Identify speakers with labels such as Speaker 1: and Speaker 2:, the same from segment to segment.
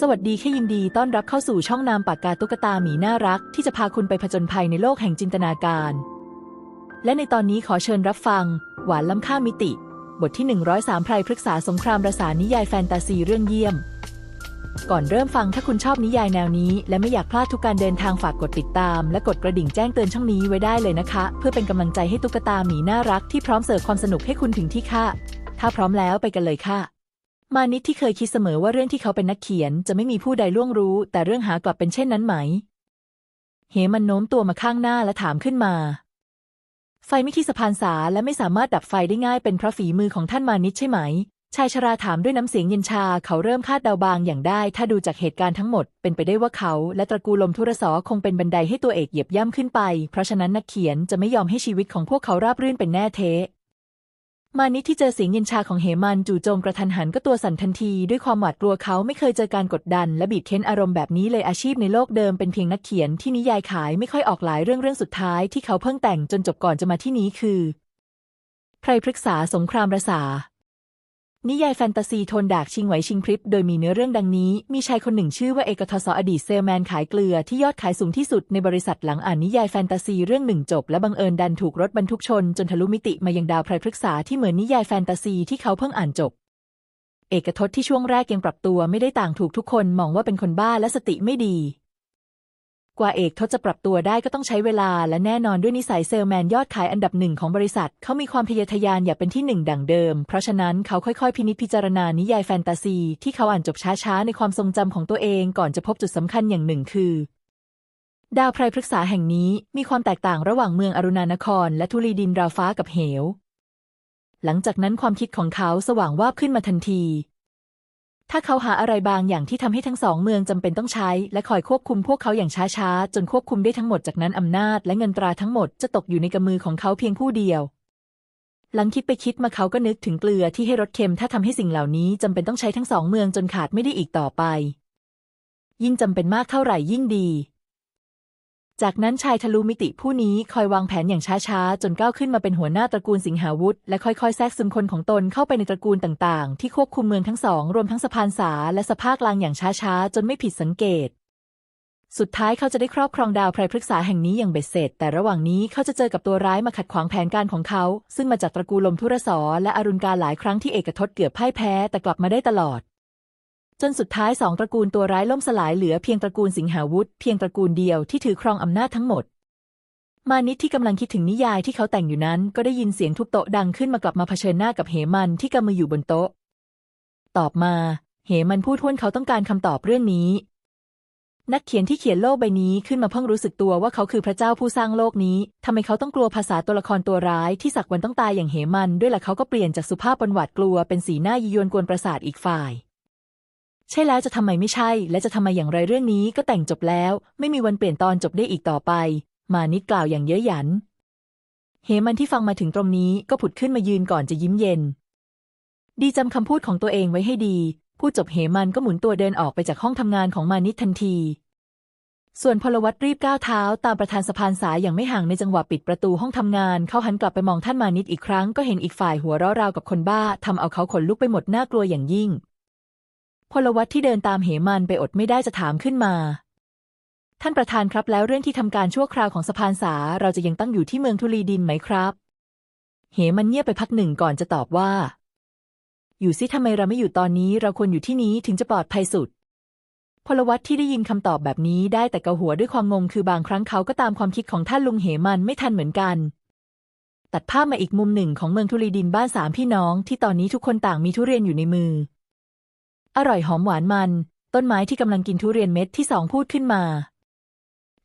Speaker 1: สวัสดีแค่ยินดีต้อนรับเข้าสู่ช่องนามปากกาตุ๊กตาหมีน่ารัก ที่จะพาคุณไปผจญภัยในโลกแห่งจินตนาการ และในตอนนี้ขอเชิญรับฟัง หวานล้ำค่ามิติ บทที่ 103ไพรพฤกษาสงครามประสานนิยายแฟนตาซีเรื่องเยี่ยม ก่อนเริ่มฟังถ้าคุณชอบนิยายแนวนี้ และไม่อยากพลาดทุกการเดินทางฝากกดติดตาม และกดกระดิ่งแจ้งเตือนช่องนี้ไว้ได้เลยนะคะ เพื่อเป็นกำลังใจให้ตุ๊กตาหมีน่ารักที่พร้อมเสิร์ฟความสนุกให้คุณถึงที่ค่ะถ้าพร้อมแล้วไปกันเลยค่ะ มานิดที่เคยคิดเสมอว่าเรื่องที่เขาเป็นนักเขียนจะไม่มีผู้ใดล่วงรู้ แต่เรื่องหากลับเป็นเช่นนั้นไหม เหมันโน้มตัวมาข้างหน้าและถามขึ้นมา ไฟไม่ที่สะพานสาและไม่สามารถดับไฟได้ง่ายเป็นเพราะฝีมือของท่านมานิดใช่ไหม ชายชราถามด้วยน้ำเสียงเย็นชาเขาเริ่มคาดเดาบางอย่างได้ ถ้าดูจากเหตุการณ์ทั้งหมดเป็นไปได้ว่าเขา และตระกูลลมทุรสอคงเป็นบันไดให้ตัวเอกเหยียบย่ำขึ้นไป เพราะฉะนั้นนักเขียนจะไม่ยอมให้ชีวิตของพวกเขาราบรื่นเป็นแน่เท มานิดที่เจอเสียงเย็นชาของเหมันจู่โจมกระทันหันก็ตัวสั่นทันที ด้วยความหวาดกลัวเขาไม่เคยเจอการกดดัน และบีบเค้นอารมณ์แบบนี้เลยอาชีพในโลกเดิมเป็นเพียงนักเขียนที่นิยายขายไม่ค่อยออกหลายเรื่องเรื่องสุดท้ายที่เขาเพิ่งแต่งจนจบก่อนจะมาที่นี้คือ ใครปรึกษาสงครามระสา นิยายแฟนตาซีโทนดากชิงไหวชิงพริบโดยมีเนื้อเรื่องดังนี้ มีชายคนหนึ่งชื่อว่าเอกทศอดีตเซลแมนขายเกลือที่ยอดขายสูงที่สุดในบริษัทหลังอ่านนิยายแฟนตาซีเรื่องหนึ่งจบ และบังเอิญดันถูกรถบรรทุกชน จนทะลุมิติมายังดาวไพรพฤกษาที่เหมือนนิยายแฟนตาซีที่เขาเพิ่งอ่านจบ เอกทศที่ช่วงแรกยังปรับตัวไม่ได้ต่างถูกทุกคนมองว่าเป็นคนบ้าและสติไม่ดี กว่าเอกทศจะปรับตัวได้ก็ต้องใช้เวลาและแน่นอนด้วยนิสัยเซลแมนยอดขายอันดับหนึ่งของบริษัท เขามีความทะเยอทยานอยากเป็นที่หนึ่งดั่งเดิม เพราะฉะนั้นเขาค่อยๆ พินิจพิจารณานิยายแฟนตาซีที่เขาอ่านจบช้าๆ ในความทรงจำของตัวเองก่อนจะพบจุดสำคัญอย่างหนึ่งคือ ดาวไพรพฤกษาแห่งนี้มีความแตกต่างระหว่างเมืองอรุณานคร และทุลีดินราฟ้ากับเหว หลังจากนั้นความคิดของเขาสว่างวาบขึ้นมาทันที ถ้าเขาหาอะไรบางอย่างที่ทำให้ทั้งสองเมืองจำเป็นต้องใช้ และคอยควบคุมพวกเขาอย่างช้าๆ จนควบคุมได้ทั้งหมดจากนั้นอำนาจและเงินตราทั้งหมดจะตกอยู่ในกำมือของเขาเพียงผู้เดียว หลังคิดไปคิดมาเขาก็นึกถึงเกลือที่ให้รสเค็มถ้าทำให้สิ่งเหล่านี้จำเป็นต้องใช้ทั้งสองเมืองจนขาดไม่ได้อีกต่อไป ยิ่งจำเป็นมากเท่าไหร่ยิ่งดี จากนั้นชายทะลุมิติผู้นี้คอยวางแผนอย่างช้าๆ จนก้าวขึ้นมาเป็นหัวหน้าตระกูลสิงหาวุธ และค่อยๆ แทรกซึมคนของตนเข้าไปในตระกูลต่างๆ ที่ควบคุมเมืองทั้งสอง รวมทั้งสะพานสาและสภาคลางอย่างช้าๆ จนไม่ผิดสังเกต สุดท้ายเขาจะได้ครอบครองดาวไพรพฤกษาแห่งนี้อย่างเบ็ดเสร็จ แต่ระหว่างนี้เขาจะเจอกับตัวร้ายมาขัดขวางแผนการของเขา ซึ่งมาจากตระกูลลมทุรสอและอรุณการหลายครั้งที่เอกทศเกือบพ่ายแพ้แต่กลับมาได้ตลอด จนสุดท้ายสองตระกูลตัวร้ายล่มสลายเหลือเพียงตระกูลสิงหาวุธเพียงตระกูลเดียวที่ถือครองอำนาจทั้งหมด มานิดที่กำลังคิดถึงนิยายที่เขาแต่งอยู่นั้น ก็ได้ยินเสียงทุบโต๊ะดังขึ้นมากลับมาเผชิญหน้ากับเหมันที่กำมืออยู่บนโต๊ะ ตอบมา เหมันพูดท้วนเขาต้องการคำตอบเรื่องนี้ นักเขียนที่เขียนโลกใบนี้ขึ้นมาเพิ่งรู้สึกตัวว่าเขาคือพระเจ้าผู้สร้างโลกนี้ทำไมเขาต้องกลัวภาษาตัวละครตัวร้ายที่สักวันต้องตายอย่างเหมันด้วยล่ะเขาก็เปลี่ยนจากสุภาพบนหวาดกลัวเป็นสีหน้ายียวนกวนประสาทอีกฝ่าย ใช่แล้วจะทำไมไม่ใช่ และจะทำไมอย่างไรเรื่องนี้ก็แต่งจบแล้ว ไม่มีวันเปลี่ยนตอนจบได้อีกต่อไป มานิดกล่าวอย่างเย้ยหยันเหมันที่ฟังมาถึงตรงนี้ก็ผุดขึ้นมายืนก่อนจะยิ้มเย็น ดีจำคำพูดของตัวเองไว้ให้ดี พูดจบเหมันก็หมุนตัวเดินออกไปจากห้องทำงานของมานิดทันที ส่วนพลวัตรีบก้าวเท้า ตามประธานสะพานสายอย่างไม่ห่างในจังหวะปิดประตูห้องทำงาน เขาหันกลับไปมองท่านมานิดอีกครั้งก็เห็นอีกฝ่ายหัวเราะราวกับคนบ้าทำเอาเขาขนลุกไปหมดน่ากลัวอย่างยิ่ง พลวัตที่เดินตามเหมันไปอดไม่ได้จะถามขึ้นมา ท่านประธานครับแล้วเรื่องที่ทำการชั่วคราวของสะพานสาเราจะยังตั้งอยู่ที่เมืองทุลีดินไหมครับ เหมันเงียบไปพักหนึ่งก่อนจะตอบว่า อยู่ซิทำไมเราไม่อยู่ตอนนี้เราควรอยู่ที่นี้ถึงจะปลอดภัยสุด พลวัตที่ได้ยินคำตอบแบบนี้ได้แต่เกาหัวด้วยความงงคือบางครั้งเขาก็ตามความคิดของท่านลุงเหมันไม่ทันเหมือนกันตัดภาพมาอีกมุมหนึ่งของเมืองทุลีดินบ้านสามพี่น้องที่ตอนนี้ทุกคนต่างมีทุเรียนอยู่ในมือ อร่อยหอมหวานมัน ต้นไม้ที่กำลังกินทุเรียนเม็ดที่สองพูดขึ้นมา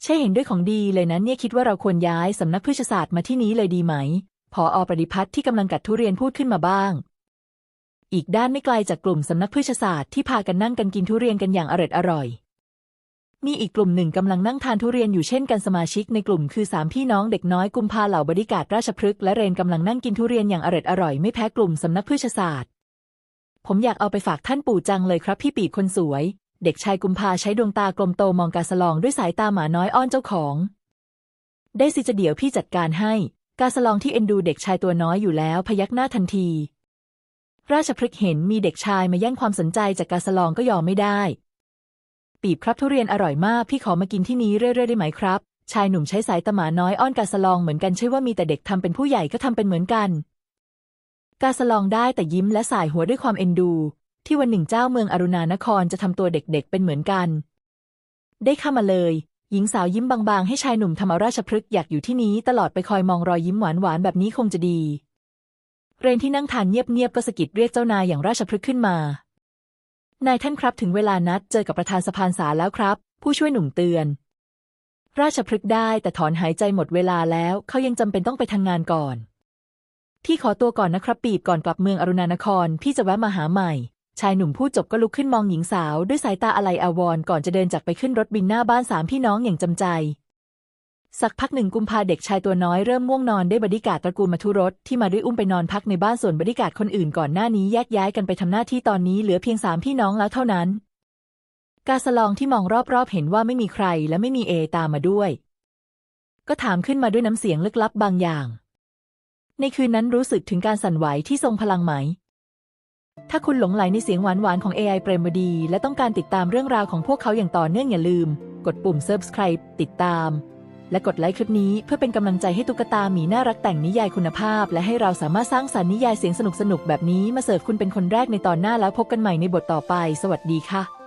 Speaker 1: ใช่เห็นด้วยของดีเลยนะเนี่ยคิดว่าเราควรย้ายสำนักพฤกษศาสตร์มาที่นี้เลยดีไหมพออประดิพัฒน์ที่กำลังกัดทุเรียนพูดขึ้นมาบ้าง อีกด้านไม่ไกลจากกลุ่มสำนักพฤกษศาสตร์ที่พากันนั่งกันกินทุเรียนกันอย่างอร่อยอร่อยมีอีกกลุ่มหนึ่งกำลังนั่งทานทุเรียนอยู่เช่นกันสมาชิกในกลุ่มคือสามพี่น้องเด็กน้อยกุมภาเหล่าบริการราชพฤกษ์และเรนกำลังนั่งกินทุเรียนอย่างอร่อยอร่อยไม่แพ้กลุ่มสำนักพฤกษศาสตร์ ผมอยากเอาไปฝากท่านปู่จังเลยครับพี่ปีคนสวย เด็กชายกุมภาใช้ดวงตากลมโตมองกาสลองด้วยสายตาหมาน้อยอ้อนเจ้าของ ได้สิจะเดี๋ยวพี่จัดการให้ กาสลองที่เอ็นดูเด็กชายตัวน้อยอยู่แล้วพยักหน้าทันที ราชพฤกษ์เห็นมีเด็กชายมาแย่งความสนใจจากกาสลองก็ยอมไม่ได้ ปีบครับทุเรียนอร่อยมากพี่ขอมากินที่นี้เรื่อยๆได้ไหมครับ ชายหนุ่มใช้สายตาหมาน้อยอ้อนกาสลองเหมือนกันใช่ว่ามีแต่เด็กทำเป็นผู้ใหญ่ก็ทำเป็นเหมือนกัน กาสลองได้แต่ยิ้มและสายหัวด้วยความเอ็นดู ที่วันหนึ่งเจ้าเมืองอรุณานครจะทำตัวเด็กๆเป็นเหมือนกัน ได้เข้ามาเลย หญิงสาวยิ้มบางๆ ให้ชายหนุ่มทำเอาราชพฤกษ์อยากอยู่ที่นี้ตลอดไปคอยมองรอยยิ้มหวานๆแบบนี้คงจะดี เรนที่นั่งทานเงียบๆก็สะกิดเรียกเจ้านายอย่างราชพฤกษ์ขึ้นมานายท่านครับถึงเวลานัดเจอกับประธานสภานศาแล้วครับ ผู้ช่วยหนุ่มเตือน ราชพฤกษ์ได้แต่ถอนหายใจหมดเวลาแล้วเขายังจำเป็นต้องไปทำงานก่อน พี่ขอตัวก่อนนะครับปีบก่อนกลับเมืองอรุณานคร พี่จะแวะมาหาใหม่ ชายหนุ่มพูดจบก็ลุกขึ้นมองหญิงสาว ด้วยสายตาอะไรอาวรณ์ก่อนจะเดินจากไปขึ้นรถบินหน้าบ้านสามพี่น้องอย่างจำใจ สักพักหนึ่งกุมภาเด็กชายตัวน้อยเริ่มง่วงนอนได้บริการตระกูลมาทุรสที่มาด้วยอุ้มไปนอนพักในบ้านส่วนบริการคนอื่นก่อนหน้านี้แยกย้ายกันไปทำหน้าที่ตอนนี้เหลือเพียงสามพี่น้องแล้วเท่านั้น กาสลองที่มองรอบๆเห็นว่าไม่มีใครและไม่มีเอตามมาด้วย ก็ถามขึ้นมาด้วยน้ำเสียงลึกลับบางอย่าง ในคืนนั้นรู้สึกถึงการสั่นไหวที่ทรงพลังไหม ถ้าคุณหลงไหลในเสียงหวานๆของ AI เปรมดี และต้องการติดตามเรื่องราวของพวกเขาอย่างต่อเนื่องอย่าลืม กดปุ่ม subscribe ติดตาม และกดไลค์คลิปนี้เพื่อเป็นกำลังใจให้ตุ๊กตาหมีน่ารักแต่งนิยายคุณภาพ และให้เราสามารถสร้างสรรค์นิยายเสียงสนุกๆแบบนี้มาเสิร์ฟคุณเป็นคนแรกในตอนหน้าแล้วพบกันใหม่ในบทต่อไป สวัสดีค่ะ